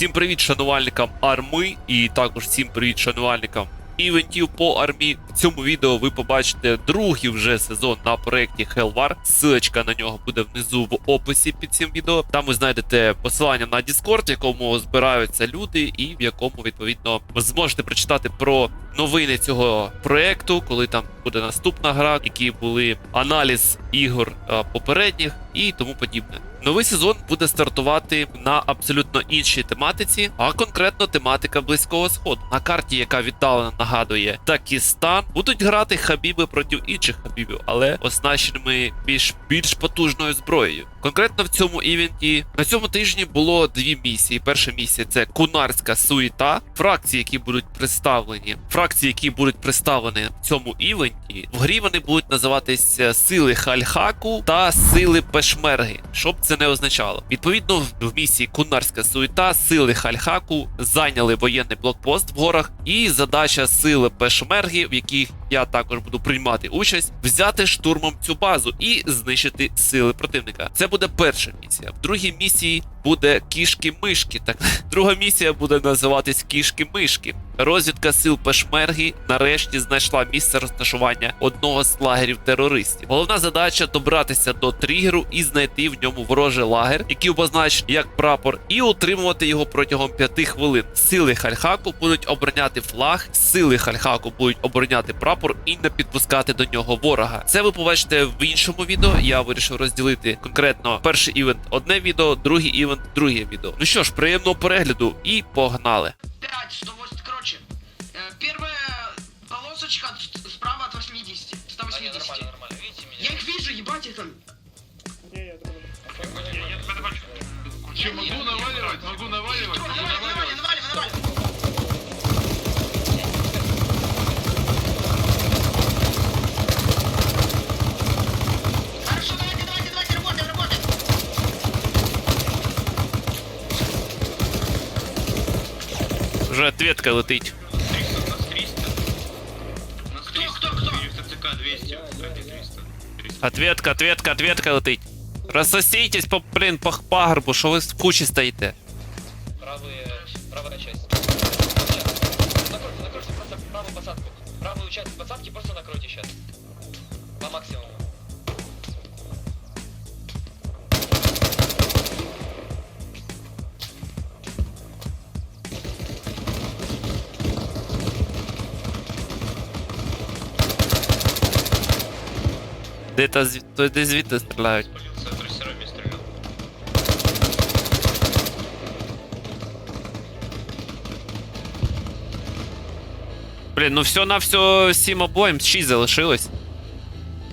Всім привіт шанувальникам арми, і також всім привіт шанувальникам івентів по армії. В цьому відео ви побачите другий вже сезон на проєкті Hellwar. Силочка на нього буде внизу в описі під цим відео. Там ви знайдете посилання на Discord, в якому збираються люди, і в якому відповідно зможете прочитати про новини цього проєкту, коли там буде наступна гра, які були аналіз ігор попередніх і тому подібне. Новий сезон буде стартувати на абсолютно іншій тематиці, а конкретно тематика близького сходу. На карті, яка віддалено нагадує Такістан, будуть грати хабіби проти інших хабібів, але оснащеними більш більш потужною зброєю. Конкретно в цьому івенті на цьому тижні було дві місії. Перша місія це кунарська суєта. Фракції, які будуть представлені, фракції, які будуть представлені в цьому івенті, в грі вони будуть називатися сили Хальхаку та сили Пешмерги. Що б це не означало? Відповідно, в місії Кунарська суета сили Хальхаку зайняли воєнний блокпост в горах, і задача сили Пешмерги, в яких я також буду приймати участь, взяти штурмом цю базу і знищити сили противника. Це буде перша місія. В другій місії буде кішки-мишки. Так друга місія буде називатись кішки-мишки. Розвідка сил Пешмерги нарешті знайшла місце розташування одного з лагерів терористів. Головна задача добратися до тригеру і знайти в ньому ворожий лагер, який обозначений як прапор, і утримувати його протягом 5 хвилин. Сили Хальхаку будуть обороняти флаг, сили Хальхаку будуть обороняти прапор і не підпускати до нього ворога. Це ви побачите в іншому відео. Я вирішив розділити конкретно перший івент одне відео, другий івент друге відео. Ну що ж, приємного перегляду і погнали! 5, 180, короче. Первая полосочка справа от 80, А, 180. не, нормально, нормально. Видите меня? Я их вижу, ебать их там. Че, могу наваливать, могу наваливать, могу наваливай, наваливай, наваливать. наваливай, наваливай. Кстати, 300. 300. Ответка, ответка, ответка летить. Розсосітесь по, блін, по пагорбу, що ви в кучі стоїте. Правые, правая часть. Накройте, накройте просто правую посадку. Правую часть посадки просто накройте сейчас. По максимуму. Та звід... то де звідти стріляють. Блін, ну все на все сім обоєм, 6 залишилось.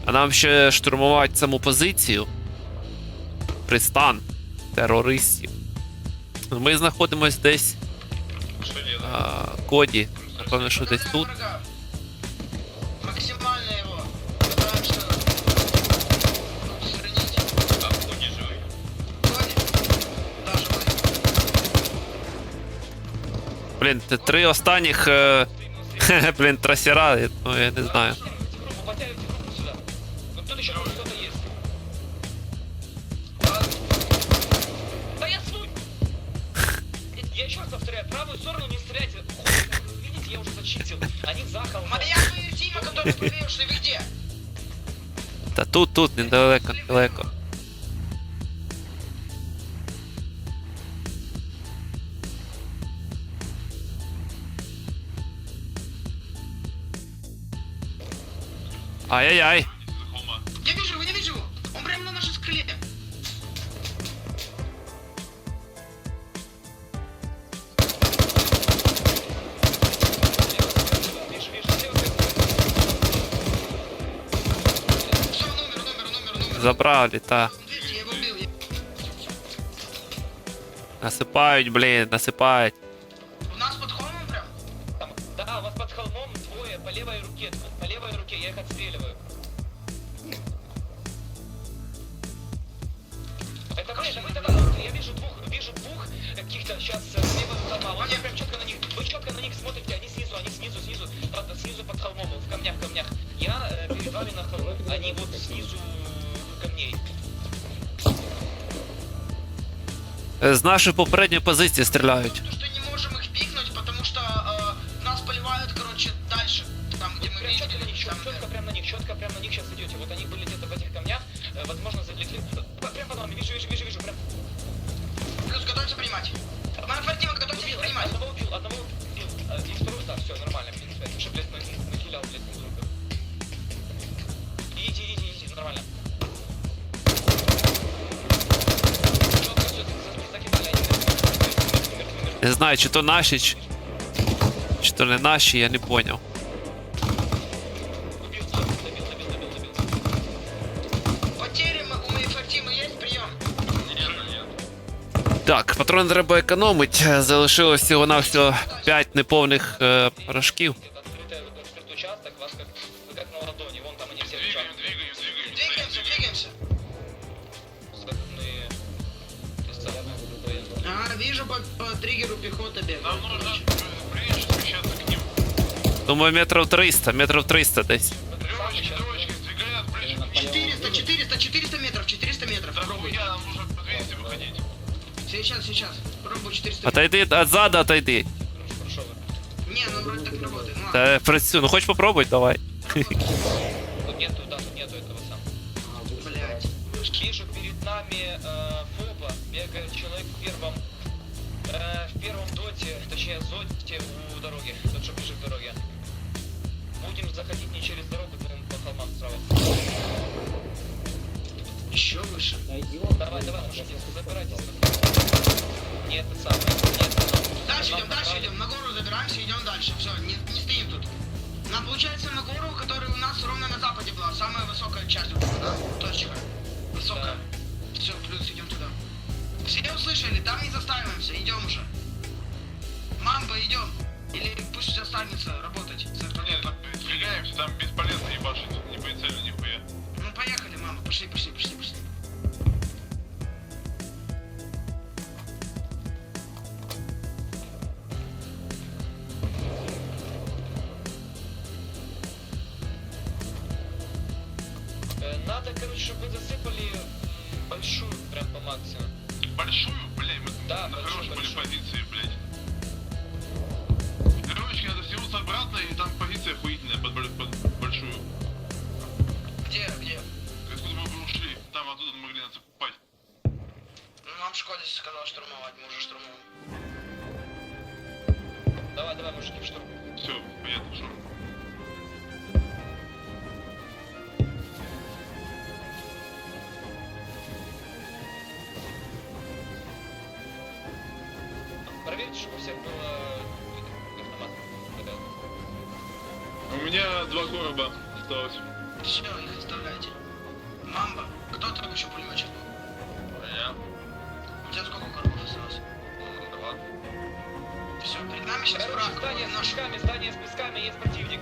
А нам ще штурмувати саму позицію. Пристан терористів. Ми знаходимось десь а, коді. Напевно, що десь тут. Блін, те- три останніх. Е... Блін, трасера, ну я не знаю. Группу, подтягивайте группу сюда. Ну тут еще кто-то есть. Да я свой! Я еще раз повторяю, правую сторону не стреляйте. Видите, я уже зачистил. Они за холмом. Моя твою Тима, который правее, что вы где? Та тут, тут, недалеко, недалеко. Ай-яй-яй. Я вижу его, я вижу его. Он прямо на слева сверху. Все, номер, номер, номер, номер. Забрали, та. Смотрите, я его убил. Насипають, блін, насипають. З нашої попередньої позиції стріляють. То, что не можем их пикнуть, потому что э, нас поливают, короче, дальше. Там, где мы Прям четко на видели. них, там, четко прям на них, четко прям на них сейчас идете. Вот они были где-то в этих камнях, э, возможно, залегли. П- Прям под вами, вижу, вижу, вижу, вижу, прям. Плюс готовься принимать. Моя фортива, готовься Убил, принимать. одного убил, одного убил. Э, И второй, да, все, нормально, в принципе. Уже, блядь, на- нахилял, блядь, не друга. Идите, идите, идите, нормально. Не знаю, чи то наші, чи, чи то не наші, я не поняв. Так, патрони треба економити. Залишилось всього на всього 5 неповних е, порошків. Триггеру пехота бегает. Нам нужно ближе смещаться к ним. Думаю, метрів 300, метрів 300 десь. Левочки, троечки, сдвигай нас ближе к ним. 400, 400, 400 метров, 400 метров. Да, Пробуй. я, нам нужно по 200 выходить. Сейчас, сейчас. Пробуй 400 метров. Отойди, отзаду отойди. Хорошо, прошел. Не, ну вроде так не работает. Ну, ладно. Та працюю. Ну хоч попробуй, давай. Первом доте, точнее зоте у дороги, тот, что ближе к дороге. Будем заходить не через дорогу, будем по холмам справа. Еще выше. Давай, давай, мужики, забирайтесь. Не это самое, не это самое. Дальше идем, дальше идем. На гору забираемся, идем дальше. Все, не, не стоим тут. Нам получается на гору, которая у нас ровно на западе была. Самая высокая часть вот эта, да? Точка. Высокая. Все, плюс идем туда. Все услышали, там не застаиваемся, идем уже. Идем. Или пусть останется работать. Нет, двигаемся, там бесполезно ебашить, не прицельно нихуя. Ну поехали, мама, пошли, пошли, пошли, пошли. Э, Надо, короче, чтобы вы засыпали большую, прям по максимуму. Большую, блядь, мы Да, на большую, хорошей были большую. позиции, блядь. Обратно, и там позиция охуительная под, под большую. Где, где? Откуда мы бы ушли, там оттуда могли нас окупать. Ну, нам Шкода сказал штурмовать, мы уже штурмуем. Давай, давай, мужики, в штурм. Все, понятно, что. Проверьте, чтобы у всех было меня два короба осталось. Все, их оставляйте. Мамба, кто там еще пулеметчик был? Я. У тебя сколько коробов осталось? Два. Все, перед нами сейчас Короче, враг. здание с песками, здание с песками, есть противник.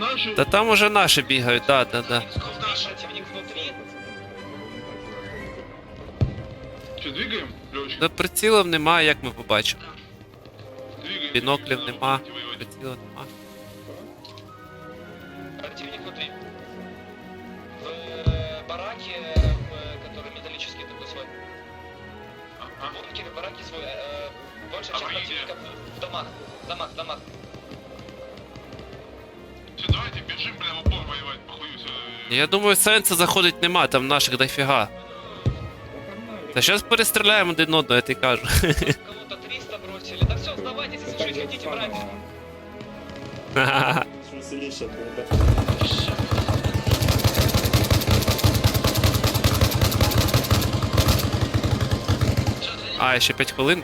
наши. Та там уже наші бігають, да, да, да. Песков наш. Противник внутри. Что, двигаем, Левочка? Та прицілів немає, як ми побачимо. Двигаем. Біноклів Надо нема, уходить воевать. прицілів нема. Противник внутри. В э, бараке, э, который металлический такой свой. Ага. В бункере, в бараке свой. э, Большая А часть вы где? противника в- в домах. В домах, в домах. Я думаю, сенсу заходить нема, там наших дофіга. Та зараз перестріляємо один одного, я тобі кажу. Кого-то 300 бросили. Да все, сдавайтесь, если жить хотите, брать. Веселіше буде. А, ще 5 хвилин.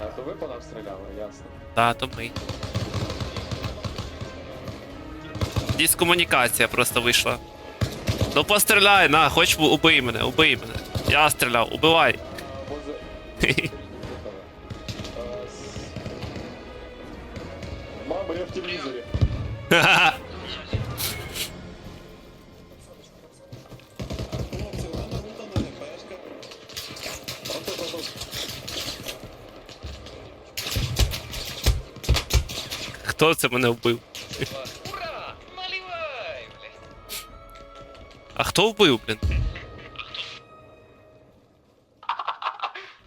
А то ви по нам стріляли, ясно. Та, то ми. Дискомунікація просто вийшла. Ну постріляй, на, хоч убий мене, убий мене. Я стріляв, убивай. Мама, я в телевізорі. Хто це мене вбив? Ура! Наливай, блядь. А хто вбив, блін?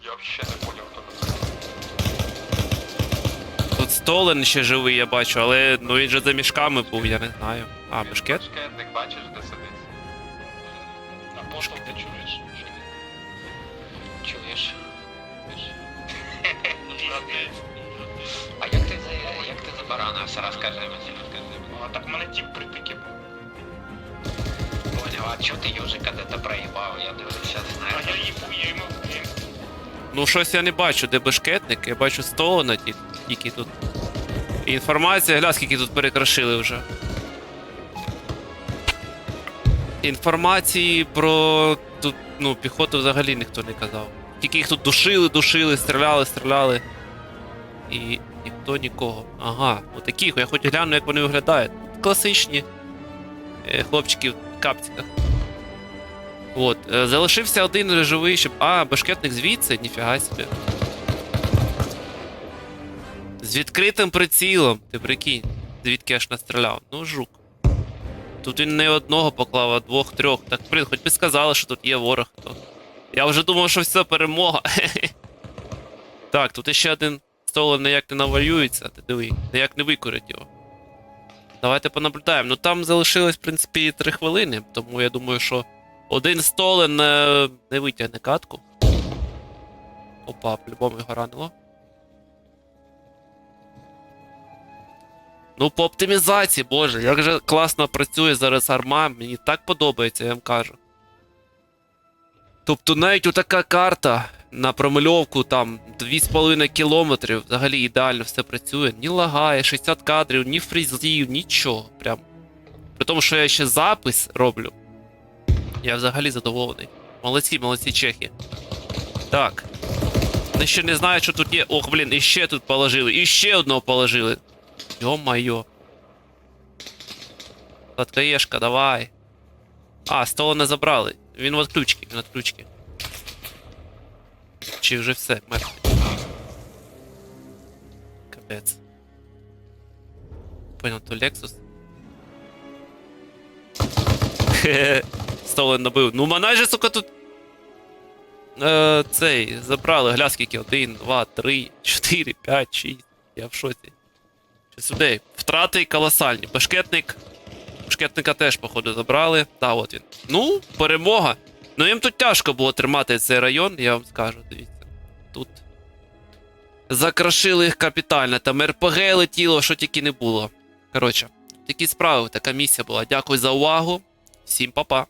Я вообще не понял, кто это. Тут Столен ще живий, я бачу, але ну він же за мішками був, я не знаю. А, бешкет? Шкетник, бачиш, де сидить? Апостол, ти чуєш? Чуєш? Як ти забаранився? Розкажи мені, розкажи мені. А так мене тіп притики був. Поняв, а чого ти Южика де-то проїбав? Я дивлюся, знаєш. А я їбу, я йому Ну щось я не бачу, де бешкетник, я бачу Столена ті- тільки тут. І Інформація, гля, скільки тут перекрошили вже. Інформації про тут, ну, піхоту взагалі ніхто не казав. Тільки їх тут душили, душили, стріляли, стріляли. І ніхто нікого. Ага, отакі, я хоч гляну, як вони виглядають. Класичні е, хлопчики в капціках. От, е, залишився один живий, щоб. А, башкетник звідси, ніфіга собі. З відкритим прицілом, ти прикинь, звідки аж настріляв. Ну, жук. Тут він не одного поклав, а двох-трьох. Так, блін, хоч би сказали, що тут є ворог. То. Я вже думав, що все перемога. так, тут іще один столон ніяк не навалюється, ти диви, ніяк не викурить його. Давайте понаблюдаємо. Ну там залишилось, в принципі, три хвилини, тому я думаю, що один столен не, не витягне катку. Опа, по-любому його ранило. Ну, по оптимізації, боже, як же класно працює зараз арма, мені так подобається, я вам кажу. Тобто навіть отака карта на промальовку там 2,5 кілометрів, взагалі ідеально все працює. Ні лагає, 60 кадрів, ні фрізів, нічого. Прям. При тому, що я ще запис роблю. Я взагалі задоволений. Молодці, молодці чехи. Так. Вони ще не знають, що тут є. Ох, блін, іще тут положили. Ще одного положили. Йо-майо. Сладкоєшка, давай. А, стола не забрали. Він от ключки, він от ключки. Чи вже все, мертвий. Капець. Понял, то Lexus. Хе-хе. Столен набив. Ну, мене же, сука, тут. Е, цей, забрали гля скільки. 1, 2, 3, 4, 5, 6. Я в шоці. Сюди. Втрати колосальні. Башкетник. Башкетника теж, походу, забрали. Та, от він. Ну, перемога. Ну їм тут тяжко було тримати цей район, я вам скажу, дивіться. Тут. Закрошили їх капітально. Там РПГ летіло, що тільки не було. Коротше, такі справи, така місія була. Дякую за увагу. Всім па-па.